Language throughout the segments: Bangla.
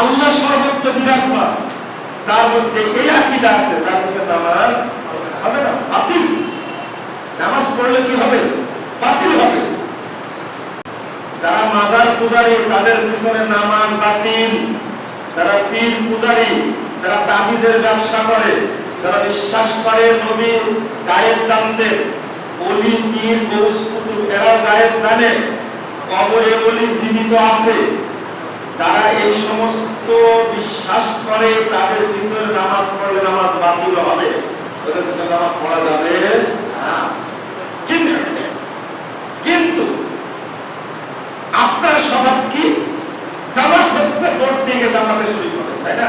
আল্লাহ সর্বত্র বিরাজমান। যার মধ্যে এই আকিদা আছে তার কাছে নামাজ হবে না, বাতিল। নামাজ পড়লে কি হবে? বাতিল হবে। যারা মাজার পূজারী, তাদের পিছনে নামাজ বাতিল। যারা পীর পূজারী, যারা তাবিজের ব্যবসা করে তারা বিশ্বাস করে নবী গায়েব জানতে, অলি, পীর গৌস কুতুব এরাও গায়েব জানে কবরে অলি জীবিত আছে। যারা এই সমস্ত বিশ্বাস করে, তাদের পিছনে নামাজ পড়লে নামাজ বাতিল হবে। ওদের পিছনে নামাজ পড়া যাবে কিন্তু কিন্তু আপনার স্বভাব কি? জামাত হচ্ছে জামাতে শুরু করে তাই না?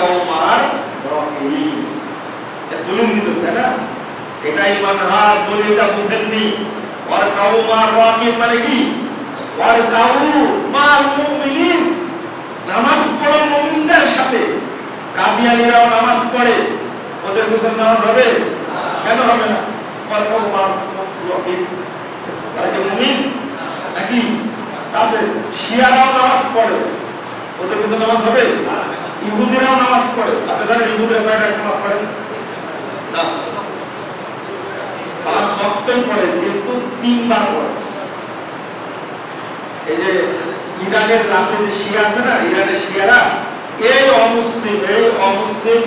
কৌমার বলুন তাই না? এটা ইমান রাত বলে এটা বুঝেননি মানে কি? মুমিনিন নামাজ পড়ো মুমিনদের সাথে কাদিয়ানিরাও নামাজ পড়ে। ওদের পিছনে নামাজ হবে? কেন হবে না? নাকি তাদের শিয়ারাও নামাজ পড়ে। ওদের পিছনে নামাজ হবে? ইহুদিরাও নামাজ পড়ে। আপনি জানেন ইহুদিরা কয়েক নামাজ পড়ে? না। পাঁচ ওয়াক্তই পড়ে, কিন্তু তিনবার পড়ে। এই যে ইরানের রাফে যে শিয়া আছে না, ইরানের শিয়ারা, এই অমুসলিম এই অমুসলিম,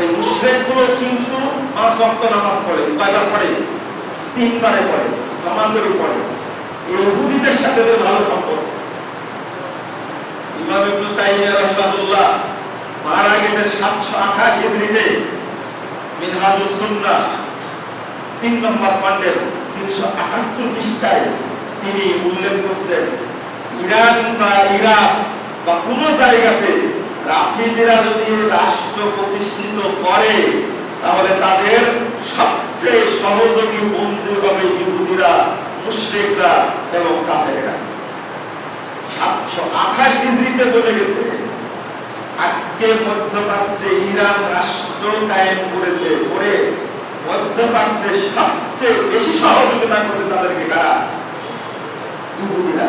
এই মুশরিকগুলো কিন্তু পাঁচ ওয়াক্ত নামাজ পড়ে, কয়বার পড়ে? তিনবারে পড়ে জমা পড়ে। ইহুদিদের সাথে ভালো সম্পর্ক। ইমাম ইবনে তাইমিয়া রাহিমাহুল্লাহ মারা গেছেন 728 হিজরিতে মিনহাজুস সুন্নাহ। তিন নম্বর খণ্ডের 378 পৃষ্ঠায় তিনি উল্লেখ করছেন ইরান বা ইরাক বা কোন জায়গাতে রাফিজিরা যদি রাষ্ট্র প্রতিষ্ঠিত করে, তাহলে তাদের সবচেয়ে সহযোগী বন্ধু হবে ইহুদিরা, মুশরিকরা এবং কাফেররা। সাতশো আঠাশ হিজড়িতে বলে গেছে। আজকে মধ্যপ্রাচ্যে ইরান রাষ্ট্র কায়েম করেছে করে মধ্যপ্রাচ্যে সবচেয়ে বেশি সহযোগিতা করছে তাদেরকে কারা? ইহুদিরা।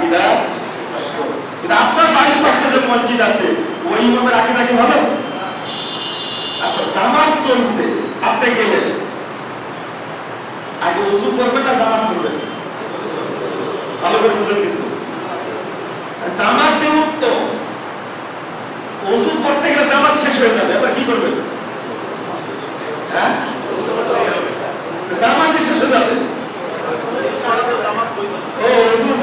আকিদা। কিন্তু আপনার বাড়ির পাশে যে মসজিদ আছে, ওই ইমামের আকিদা কি ভালো? আচ্ছা জামাত চলছে, আপনি গেলেন। আগে উজু করবেন না জামাত করবেন? ভালো করে বুঝেন কিন্তু। জামাত যে উত্তম, উজু করতে গেলে জামাত শেষ হয়ে যাবে, এবার কি করবেন? হ্যাঁ যে শেষ হয়ে যাবে ও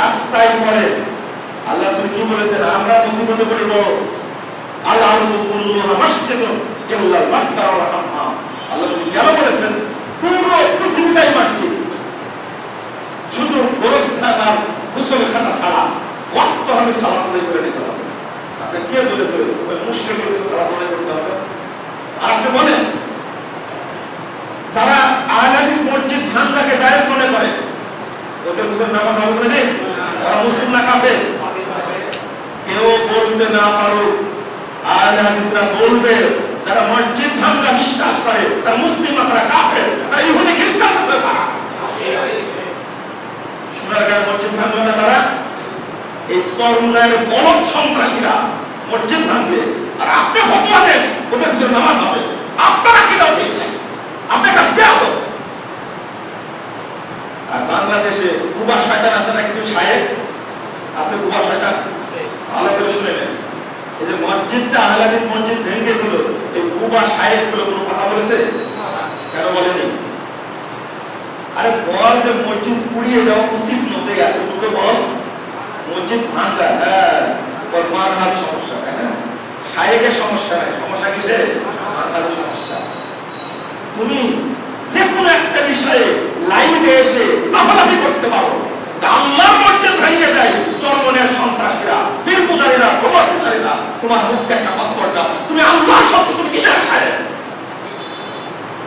রাস্তায় পড়ে আল্লাহ শুধু কি বলেছেন, আমরা মুসিবতে পড়িব। আল্লাহ কুল্লু নামাস্তিন ইল্লাল মাক্কা ওয়া হাম্মাম আল্লাহ কেন বলেছেন? পুরো পৃথিবীটাই মসজিদ শুধু গোরস্থান আর মুসলখানা ছাড়া ওয়াক্ত হবে সালাত আদায় করে নিতে হবে আপনি কে বলেছে? মুশরিকদের সালাত আদায় করতে হবে। আর আপনি বলেন, যারা আহলাদিস মসজিদ ভাঙ্গাকে জায়েজ মনে করে, ওদের মুসলিম নামাজ করে ওরা মুসলিম না কাফের? কেউ বলতে না পারুক। হাদিসরা বলবে, যারা মসজিদ ভাঙ্গা বিশ্বাস করে, তারা মুসলিম না, তারা কাফের, তারা ইহুদি, খ্রিস্টান আছে তারা। সোনারগাঁয়ের মসজিদ ভাঙবে না তারা? এই সরুণায়ের বলদ সন্ত্রাসীরা মসজিদ ভাঙবে। আর আপনি ফতোয়া দেন, ওদের জন্য নামাজ হবে। আপনারা কি দাও ঠিক আপনি একটা আর বাংলাদেশে কুবা শয়তান আছে না আছে শয়তান ভালো করে শুনে নেন এই যে মসজিদটা মসজিদ ভেঙে দিল, এই সাহেবগুলো কোনো কথা বলেছে? কেন বলেনি? আরে বল যে মসজিদ পুড়িয়ে উচিত বল। মসজিদ ভাঙা হ্যাঁ সমস্যা হ্যাঁ সাহেবের সমস্যা নাই। সমস্যা কিসে? মানহার সমস্যা। তুমি যে কোনো একটা বিষয়ে লাইভে এসে লাফালাফি করতে পারো। আল্লাহর মসজিদ ভেঙে যায় চরমনের সন্ত্রাসীরা পীর পূজারীরা খবর পূজারীরা তোমার মুখে একটা পাসপোর্ট দাও তুমি আল্লাহর সত্য তুমি কিসের সাহেব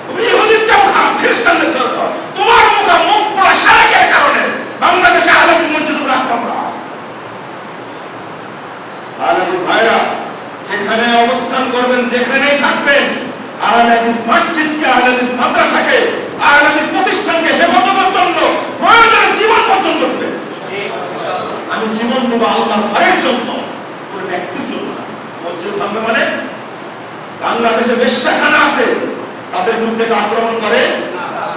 তুমি ইহুদির চাও খাও খ্রিস্টানদের চাও খাও তোমার মুখে মুখ পড়া সারাকের কারণে বাংলাদেশে আলাদা মসজিদ উপরে আক্রমণ হয়। আলাদা ভাইরা যেখানে অবস্থান করবেন, যেখানেই থাকবেন আহলাদিস মসজিদকে আহলাদিস মাদ্রাসাকে আহলাদিস প্রতিষ্ঠানকে হেফাজতের জন্য প্রয়োজনে জীবন পর্যন্ত দেবেন আমি জীবন দেবো আল্লাহ ভয়ের জন্য, কোনো ব্যক্তির জন্য না। মসজিদ ভাঙবে মানে? বাংলাদেশে বেশ্যাখানা আছে, তাদের বিরুদ্ধে আক্রমণ করে।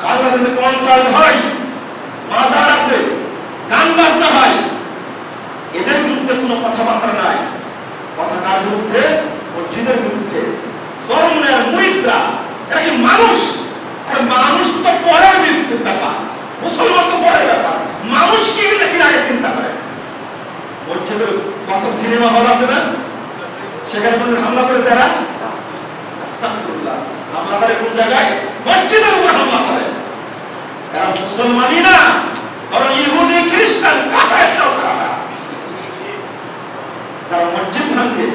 বাংলাদেশে কনসার্ট হয় মাজার আছে, গান বাজনা হয়। এদের বিরুদ্ধে কোনো কথাবার্তা নাই। কথা কার বিরুদ্ধে, মসজিদের বিরুদ্ধে। জন্মের মুরিদরা, এরা কি মানুষ? মানুষ তো পরের বিরুদ্ধে ব্যাপার। মুসলমান তো পরের ব্যাপার। মানুষ কি নাকি আগে চিন্তা করে? মসজিদের কত সিনেমা হল আছে না? সেখানে কোনো হামলা করেছে এরা? হামলা করে কোন জায়গায়? মসজিদের উপর হামলা করে। এরা মুসলমানই না, বরং ইহুদি, খ্রিস্টান কাফেরটাও খারাপ এরা। যারা মসজিদ ভাঙবে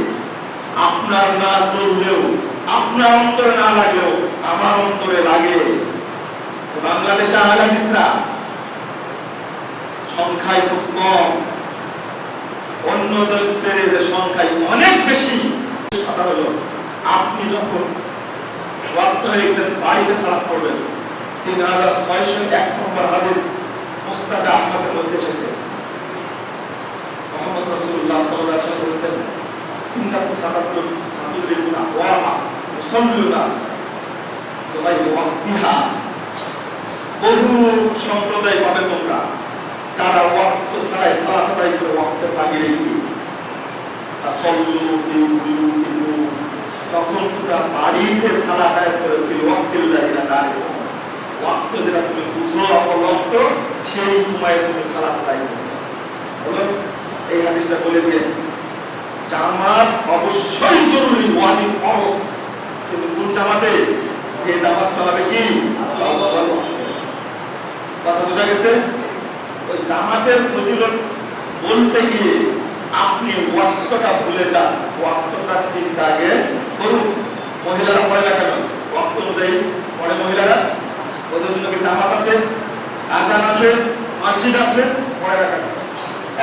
আপনার না চললেও, আপনার অন্তরে না লাগলেও, আমার অন্তরে লাগে। বাংলাদেশে আহলাদিসরা সংখ্যায় খুব কম। অন্য দেশের যে সংখ্যায় অনেক বেশি আপনি যখন ওয়াক্ত হয়ে গেছেন বাড়িতে সালাত করবেন। তিন হাজার ছয়শো এক নম্বর হাদিস মুস্তাদে আহমদের মধ্যে এসেছে। মোহাম্মদ রসুল্লাহ সাল্লাহ বলেছেন ইন্নাকুম সাতাত্তুর সাতুদ্রিকুনা ওয়ামা মুসল্লুনা তোমায় ওয়াক্তিহা বহু সম্প্রদায় পাবে তোমরা যারা ওয়াক্ত ছাড়াই সালাত আদায় করে ওয়াক্তের বাহিরে গিয়ে ফি বুয়ুতিকুম তখন তোমরা বাড়িতে সালাত আদায় করে ফিল ওয়াক্তিল্লাহি লা তারিফু ওয়াক্ত যেটা তুমি বুঝো অপলক্ত সেই সময়ে তুমি সালাত আদায় করবে এই হাদিসটা বলে দিয়ে জামাত অবশ্যই জরুরি, ওয়াজিব ফরজ কিন্তু কোন জামাতে যে জামাত চালাবে কি? কথা বোঝা গেছে? ওই জামাতের ফজিলত বলতে গিয়ে আপনি ওয়াক্তটা ভুলে যান। ওয়াক্তটা চিন্তা আগে করুন। মহিলারা পড়ে না কেন? ওয়াক্ত অনুযায়ী পড়ে মহিলারা। ওদের জন্য কি জামাত আছে? আজান আছে? মসজিদ আছে? পড়ে না কেন?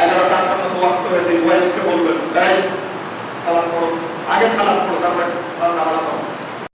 এগারোটা মতো ওয়াক্ত হয়েছে। ওয়াইফকে বলবেন তাই সালাম পড়ো আগে সালাম পড়ো তারপরে বাড়া করো।